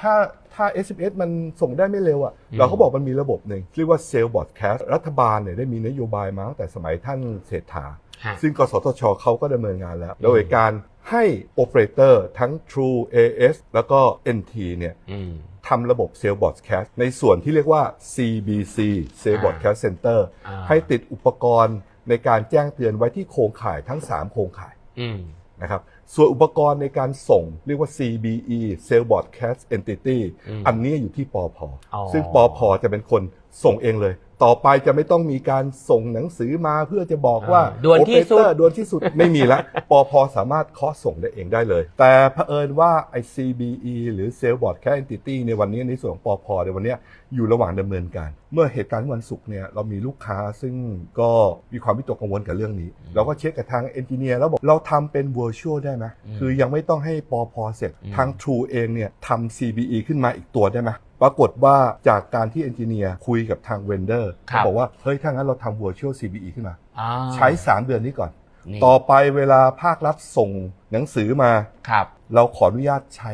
ถ้าถ้า SMS มันส่งได้ไม่เร็วอะ่ะอืมเราก็บอกมันมีระบบหนึ่งเรียกว่าเซลล์บอ d แคสรัฐบาลเนี่ยได้มีนโยบายมาตั้งแต่สมัยท่านเศรษฐาฮะซึ่งกสทชเขาก็ดำเนินงานแล้ว โดยการให้โอเปอเรเตอร์ทั้ง True AS แล้วก็ NT เนี่ยอืมทำระบบเซลล์บอ d แคสในส่วนที่เรียกว่า CBC Sales อ่า Broadcast Center อ่าให้ติดอุปกรณ์ในการแจ้งเตือนไว้ที่โครงข่ายทั้ง 3 โครงข่ายอืมนะครับ ส่วนอุปกรณ์ในการส่งเรียกว่า CBE Sales Broadcast Entity อืมอันนี้อยู่ที่ปอพอ๋อซึ่งปอพจะเป็นคนส่งเองเลย ต่อไปจะไม่ต้องมีการส่งหนังสือมาเพื่อจะบอกว่าอ่าด่วนที่สุด Operator ด่วนที่สุด ไม่มีละปอพสามารถเคาะส่งได้เองได้เลย แต่เผอิญว่าไอ CBE หรือ Sales Broadcast Entity ในวันนี้ในส่วนของปอพในวันเนี้ยอยู่ระหว่างดำเนินการ เมื่อเหตุการณ์วันศุกร์เนี่ยเรามีลูกค้าซึ่งก็มีความวิตกกังวลกับเรื่องนี้ เราก็เช็คกับทางเอนจิเนียร์แล้วบอกเราทำเป็น virtual ได้ไหมอืมคือยังไม่ต้องให้ปอพเสร็จอืมทาง True เองเนี่ยทำ CBE ขึ้นมาอีกตัวได้ไหม ปรากฏว่าจากการที่เอนจิเนียร์คุยกับทางเวนเดอร์ครับ บอกว่าเฮ้ยถ้างั้นเราทำ virtual CBE ขึ้นมา อ่าใช้ 3 เดือนนี้ก่อน นี่ต่อไปเวลาภาครัฐส่งหนังสือมา ครับ เราขออนุญาตใช้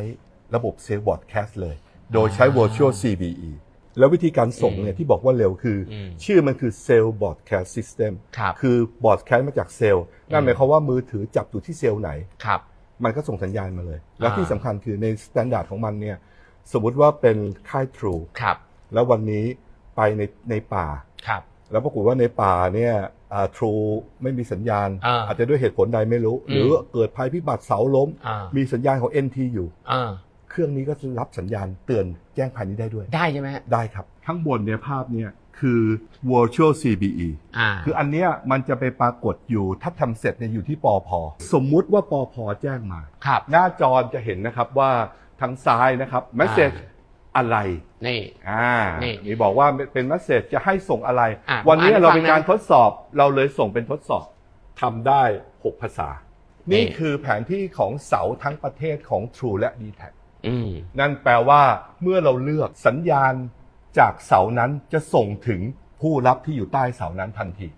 ระบบ s a l e Broadcast เลย โดยใช้อ่า Virtual CBE แล้ววิธีการส่งเนี่ยที่บอกว่าเร็วคืออม ชื่อมันคือ s a l e Broadcast System ครับ คือ Broadcast มาจากเซลล์นั่นหมายความว่ามือถือจับอยู่ที่เซลล์ไหน ครับ มันก็ส่งสัญญาณมาเลย แล้วอ่าที่สำคัญคือในสแตนดาร์ดของมันเนี่ย สมมุติว่าเป็นค่าย True ครับ แล้ววันนี้ไปในในป่าครับ แล้วปรากฏว่าในป่าเนี่ยทรูไม่มีสัญญาณอ่าอาจจะด้วยเหตุผลใดไม่รู้อืมหรือเกิดภัยพิบัติเสาล้มอ่ามีสัญญาณของ NT อยู่อ่าเครื่องนี้ก็จะรับสัญญาณเตือนแจ้งภัยนี้ได้ด้วย ได้ใช่ไหมฮะได้ครับ ข้างบนเนี่ยภาพเนี่ยคือ virtual CBE อ่าคืออันเนี้ยมันจะไปปรากฏอยู่ถ้าทำเสร็จเนี่ยอยู่ที่ปอพสมมุติว่าปอพแจ้งมาครับหน้าจอจะเห็นนะครับว่าทางซ้ายนะครับ message อะไรนี่ อ่านี่มีบอกว่าเป็นมสเซจจะให้ส่งอะไร อะวันนี้ผมอ่านให้เราฟังเป็นการนะทดสอบเราเลยส่งเป็นทดสอบทำได้ 6 ภาษา นี่ นี่คือแผนที่ของเสาทั้งประเทศของ True และ d t แทอืมนั่นแปลว่าเมื่อเราเลือกสัญญาณจากเสานั้นจะส่งถึงผู้รับที่อยู่ใต้เสานั้นทันที